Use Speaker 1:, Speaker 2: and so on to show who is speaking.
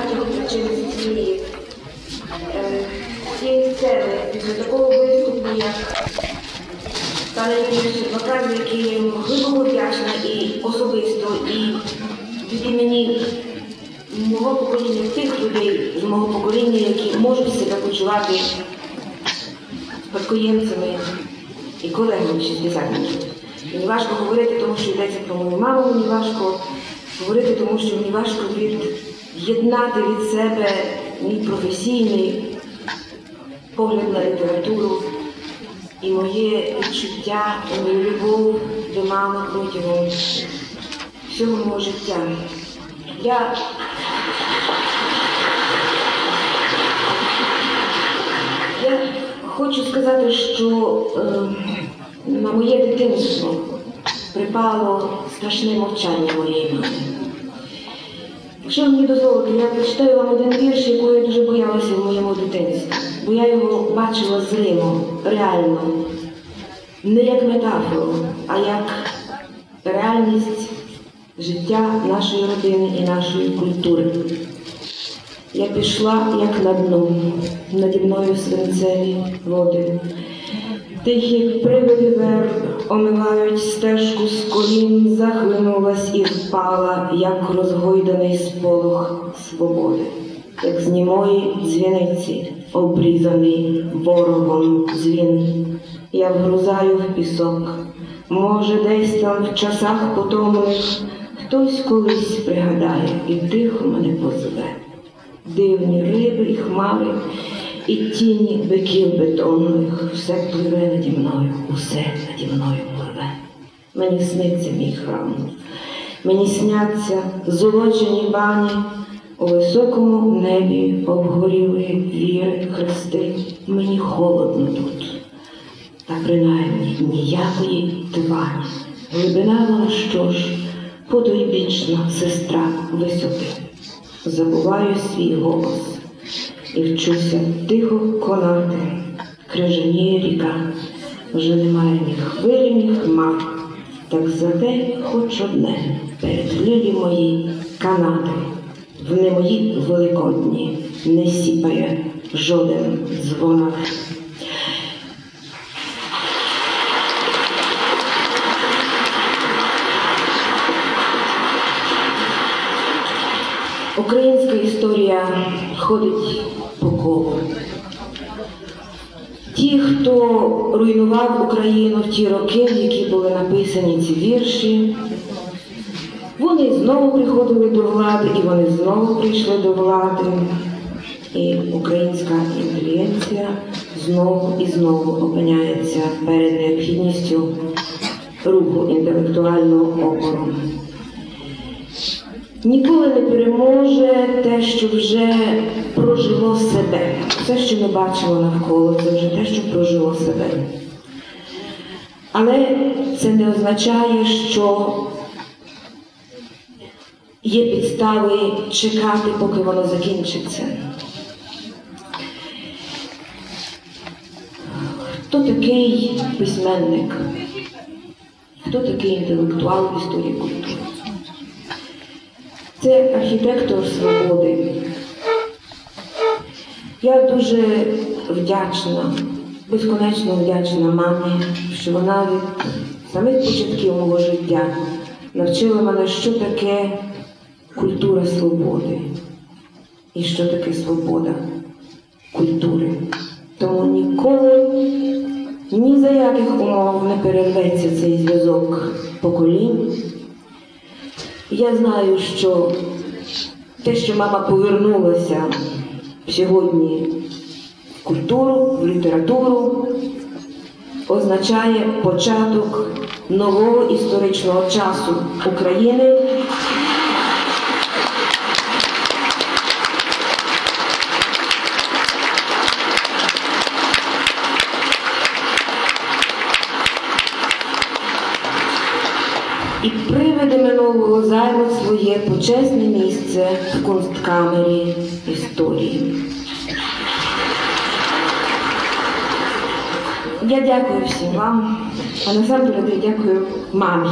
Speaker 1: багатьох причин цієї, е, цієї сцени, після такого виступу, як Ігор Адвокат, за я йому глибоко вдячна і особисто, і від імені мого покоління, тих людей з мого покоління, які можуть себе почувати спадкоємцями і колегами шістдесятників. Мені важко говорити, тому що йдеться про мою маму, мені важко говорити, тому що мені важко від'єднати від себе мій професійний погляд на літературу і моє відчуття, і мою любов до мами протягом всього мого життя. Я Я хочу сказати, що е, на моє дитинство припало страшне мовчання моєї мами. Якщо мені дозволите, я прочитаю вам один вірш, якого я дуже боялася в моєму дитинстві, бо я його бачила зримо, реально, не як метафору, а як реальність життя нашої родини і нашої культури. Я пішла, як на дно, наді мною свинцеві води. Тихі привиди верб омивають стежку з колін, захлинулась і впала, як розгойданий сполох свободи, як з німої дзвіниці, обрізаний ворогом дзвін. Я вгрузаю в пісок, може, десь там в часах потомних хтось колись пригадає і тихо мене позве дивні риби і хмари, і тіні биків бетонних, все пливе наді мною, усе наді мною пливе. Мені сниться мій храм, мені сняться золочені бані, у високому небі обгоріли віри хрести, мені холодно тут, та принаймні ніякої твані. Глибина вона що ж, потойбічна сестра висоти. Забуваю свій голос і вчуся тихо конати. Крижаніє ріка, вже немає ні хвилі, ні хмар. Так зате хоч одне перед лілі мої канати, в не мої великодні не сіпає жоден дзвонар. Українська історія ходить по. Ті, хто руйнував Україну в ті роки, в які були написані ці вірші, вони знову приходили до влади, і вони знову прийшли до влади. І українська інтелігенція знову і знову опиняється перед необхідністю руху інтелектуального опору. Ніколи не переможе те, що вже прожило себе. Все, що ми бачимо навколо, це вже те, що прожило себе. Але це не означає, що є підстави чекати, поки воно закінчиться. Хто такий письменник? Хто такий інтелектуал в історії культури? Це архітектор свободи. Я дуже вдячна, безконечно вдячна мамі, що вона від самих початків мого життя навчила мене, що таке культура свободи і що таке свобода культури. Тому ніколи ні за яких умов не перерветься цей зв'язок поколінь. Я знаю, що те, що мама повернулася сьогодні в культуру, в літературу, означає початок нового історичного часу України. І привиди минулого займуть своє почесне місце в консткамері історії. Я дякую всім вам, а насамперед я дякую мамі.